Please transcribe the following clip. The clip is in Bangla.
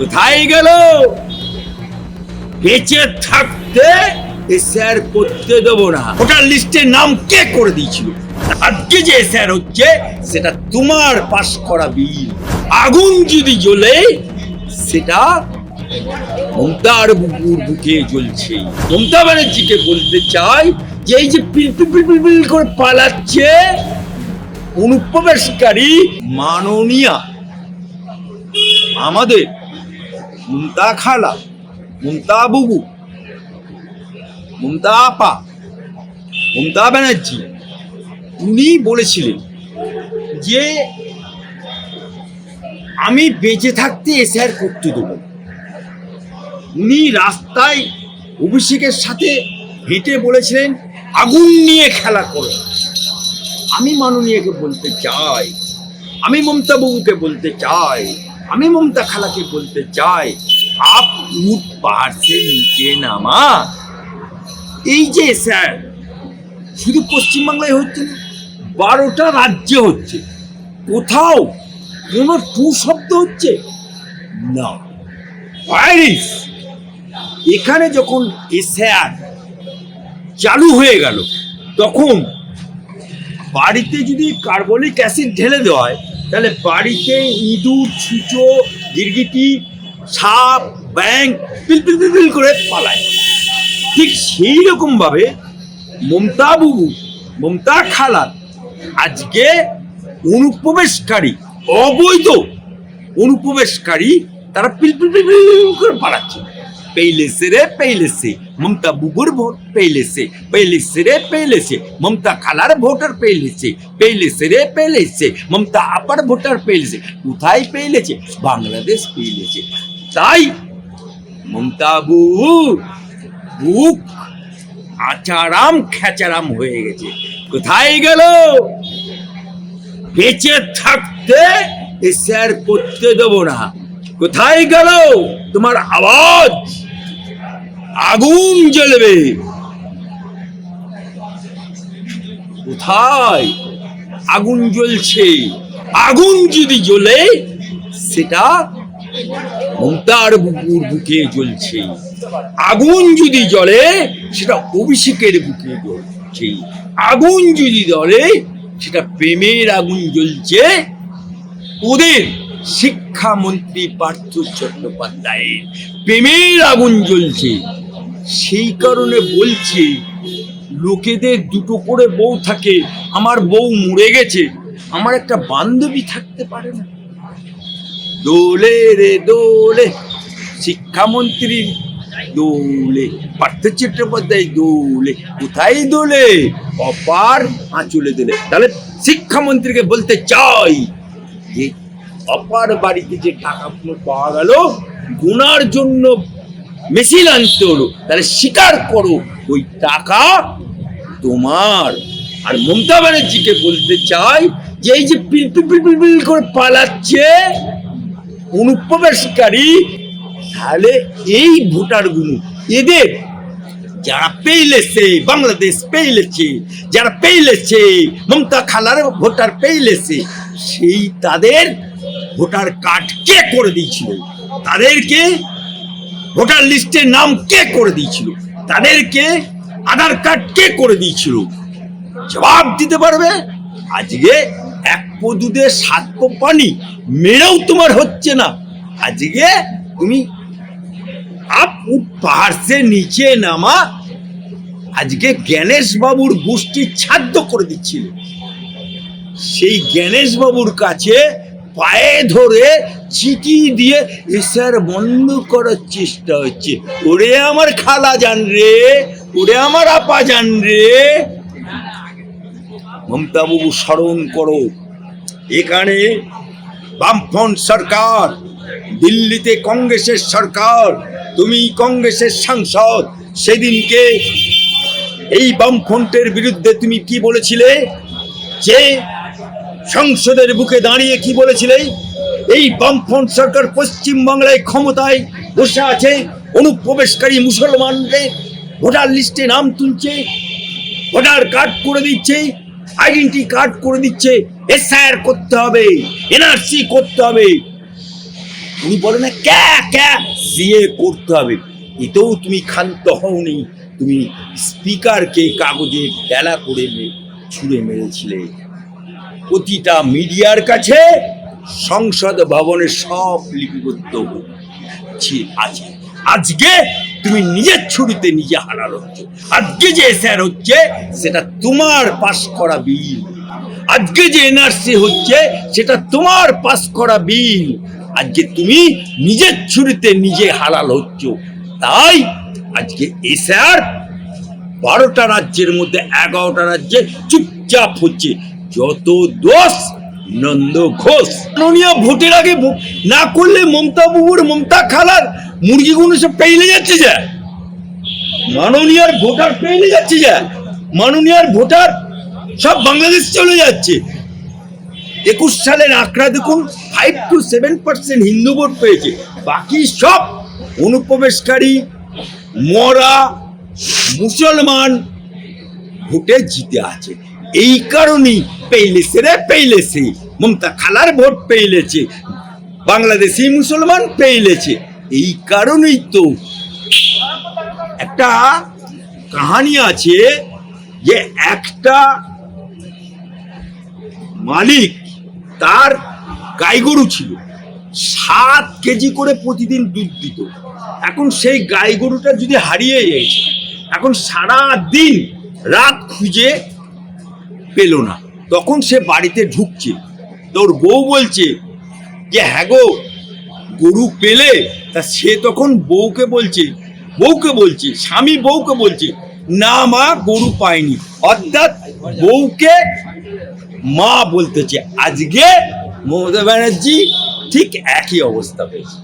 কোথায় গেল? বেঁচে থাকতে স্যার করতে দেবো না। ওটার লিস্টে নাম কে করে দিয়েছিল? আজকে যে স্যার হচ্ছে, সেটা তোমার পাশ করা বিল। আগুন যদি জ্বলে, সেটা মমতার বুকুর বুকে জ্বলছে। মমতা ব্যানার্জিকে বলতে চাই যে, এই যে পিলপিল পিলপিল পিল করে পালাচ্ছে অনুপ্রবেশকারী মাননীয়া। আমাদের মমতা খালা মমতা বুবু মমতা আপা মমতা ব্যানার্জি উনি বলেছিলেন যে, আমি বেঁচে থাকতে এসআর করতে দেবো। উনি রাস্তায় অভিষেকের সাথে হেঁটে বলেছিলেন, আগুন নিয়ে খেলা করো আমি মাননীয়কে বলতে চাই, আমি মমতা বাবুকে বলতে চাই আমি মমতা খালাকে বলতে চাই আপ উঠ পাহাড় সে নিচে নামা। এই যে স্যার, শুধু পশ্চিমবাংলায় হচ্ছে না, বারোটা রাজ্যে হচ্ছে। কোথাও কোনো টু শব্দ হচ্ছে? না। প্যারিস এখানে যখন এসআর চালু হয়ে গেল, তখন বাড়িতে যদি কার্বলিক অ্যাসিড ঢেলে দেওয়া হয় তাহলে বাড়িতে ইঁদুর, ছুঁচো, গিরগিটি, সাপ ব্যাং পিল পিল পিল পিল করে পালায়। ঠিক সেই রকমভাবে মমতা বুবু, মমতা খালার আজকে অনুপ্রবেশকারী, অবৈধ অনুপ্রবেশকারী তারা পিল পিল পিল পিল পিল করে পালাচ্ছে। पहले से रे पहले से ममता बुबुर ভোট पहले से पहले से रे पहले से ममता খালার ভোটার पहले से पहले से रे पहले से মমতা আপার ভোটার पहले से কোথায় পেলেছে বাংলাদেশ পেলেছে তাই মমতা বুবু বুক আচারাম খেচারাম হয়ে গেছে কোথায় গেল বেঁচে থাকতে স্যার করতে দেবো না কোথায় গেল তোমার আওয়াজ আগুন জ্বলবে। কোথায়? আগুন জ্বলছে। আগুন যদি জ্বলে, সেটা মমতার বুকুর বুকে জ্বলছে। আগুন যদি জ্বলে, সেটা অভিষেকের বুকে জ্বলছে। আগুন যদি জ্বলে, সেটা প্রেমের আগুন জ্বলছে। ওদের শিক্ষামন্ত্রী পার্থ চট্টোপাধ্যায়ের প্রেমের আগুন জ্বলছে। সেই কারণে বলছি, লোকেদের দুটো করে বউ থাকে, আমার বউ মরে গেছে, আমার একটা বান্ধবী থাকতে পারে না। দোলে রে, দোলে, শিক্ষামন্ত্রী, দোলে পার্থ চট্টোপাধ্যায় দোলে, কোথায় দোলে? অপার আঁচলে দোলে। তাহলে শিক্ষামন্ত্রীকে বলতে চাই যে, অপার বাড়িতে যে টাকাগুলো পাওয়া গেল, গোনার জন্য মেশিন আনতে হলো তাহলে স্বীকার করো ওই টাকা তোমার। আর মমতা ব্যানার্জিকে বলতে চাই যে এই যে পিল পিল পিল পিল পিল করে পালাচ্ছে অনুপ্রবেশকারী, তাহলে এই ভোটারগুলো, এদের যারা পেইলেছে, বাংলাদেশ পেইলেছে, যারা পেইলেছে, মমতা খালার ভোটার পেইলেছে, সেই তাদের ভোটার কার্ড কে করে দিয়েছিল? তাদেরকে ভোটার লিস্টে নাম কে করে দিয়েছিল? তাদেরকে আধার কার্ড কে করে দিয়েছিল? জবাব দিতে পারবে? আজকে এক দুধে সাত পো পানি, মেরেও তোমার হচ্ছে না। আজকে তুমি আপ উঠ নিচে নামা। আজকে গণেশ বাবুর গোষ্ঠী ছাদ্য করে দিচ্ছিল। সেই গণেশ বাবুর কাছে পায়ে ধরে চিঠি দিয়ে এসার বন্ধ করার চেষ্টা হচ্ছে। ওরে আমার খালা জান রে, ওরে আমার আপা জান রে। মমতা বাবু স্মরণ করো, এখানে বামফ্রন্ট সরকার, দিল্লিতে কংগ্রেসের সরকার, তুমি কংগ্রেসের সাংসদ, সেদিনকে এই বামফ্রন্টের বিরুদ্ধে তুমি কি বলেছিলে? যে সংসদের বুকে দাঁড়িয়ে কি বলেছিলে? এই বামফ্রন্ট সরকার পশ্চিম বাংলায় ক্ষমতায় বসে আছে, অনুপ্রবেশকারী মুসলমানদের ভোটার লিস্টে নাম তুলছে, ভোটার কার্ড করে দিচ্ছে, আইডেন্টি কার্ড করে দিচ্ছে, এসআইআর করতে হবে, এনআরসি করতে হবে। উনি বলে না ক্যা ক্যা? সিএ করতে হবে। এতেও তুমি ক্ষান্ত হওনি। তুমি স্পিকারকে কাগজে ডেলা করে ছুঁড়ে মেরেছিলে। প্রতিটা মিডিয়ার কাছে সংসদ ভবনের সব লিপিবদ্ধ আছে। আজকে তুমি নিজের ছুরিতে নিজে হারাল হচ্ছে আজকে যে স্যার হচ্ছে, সেটা তোমার পাস করা বিল। আজকে যে এনআরসি হচ্ছে, সেটা তোমার পাস করা বিল। আজকে তুমি নিজের ছুরিতে নিজে হালাল হচ্ছ তাই আজকে এসআর বারোটা রাজ্যের মধ্যে এগারোটা রাজ্যে চুপচাপ হচ্ছে। যত দোষ নন্দ ঘোষ। মাননীয় ভোটের আগে না করলে মমতা বাবুর মমতা খালার মুরগিগুলো সব পেইলে যাচ্ছে যা। মাননীয় ভোটার পেইলে যাচ্ছে যা। মাননীয় ভোটার সব বাংলাদেশ চলে যাচ্ছে। একুশ সালের আঁকড়া দেখুন five two seven percent Hindu vote পেয়েছে। বাকি সব অনুপ্রবেশকারী, মরা, মুসলমান ভোটে জিতে আছে। এই কারণেই পেইলেছে রে পেইলেছে মমতা খালার ভোট পেইলেছে, বাংলাদেশি মুসলমান পেইলেছে। এই কারণেই তো একটা কাহানি আছে যে একটা মালিক তার গাই গরু ছিল, সাত কেজি করে প্রতিদিন দুধ দিত। এখন সেই গাই গরুটা যদি হারিয়ে গেছে, এখন সারা দিন রাত খুঁজে পেল না। তখন সে বাড়িতে ঢুকছে। তোর বউ বলছে যে হ্যাঁ গো, গরু পেলে? তা সে তখন বউকে বলছে বউকে বলছে, স্বামী বউকে বলছে, না মা, গরু পায়নি অর্থাৎ বউকে মা বলতেছে। আজকে মমতা ব্যানার্জি ঠিক একই অবস্থা পেয়েছে।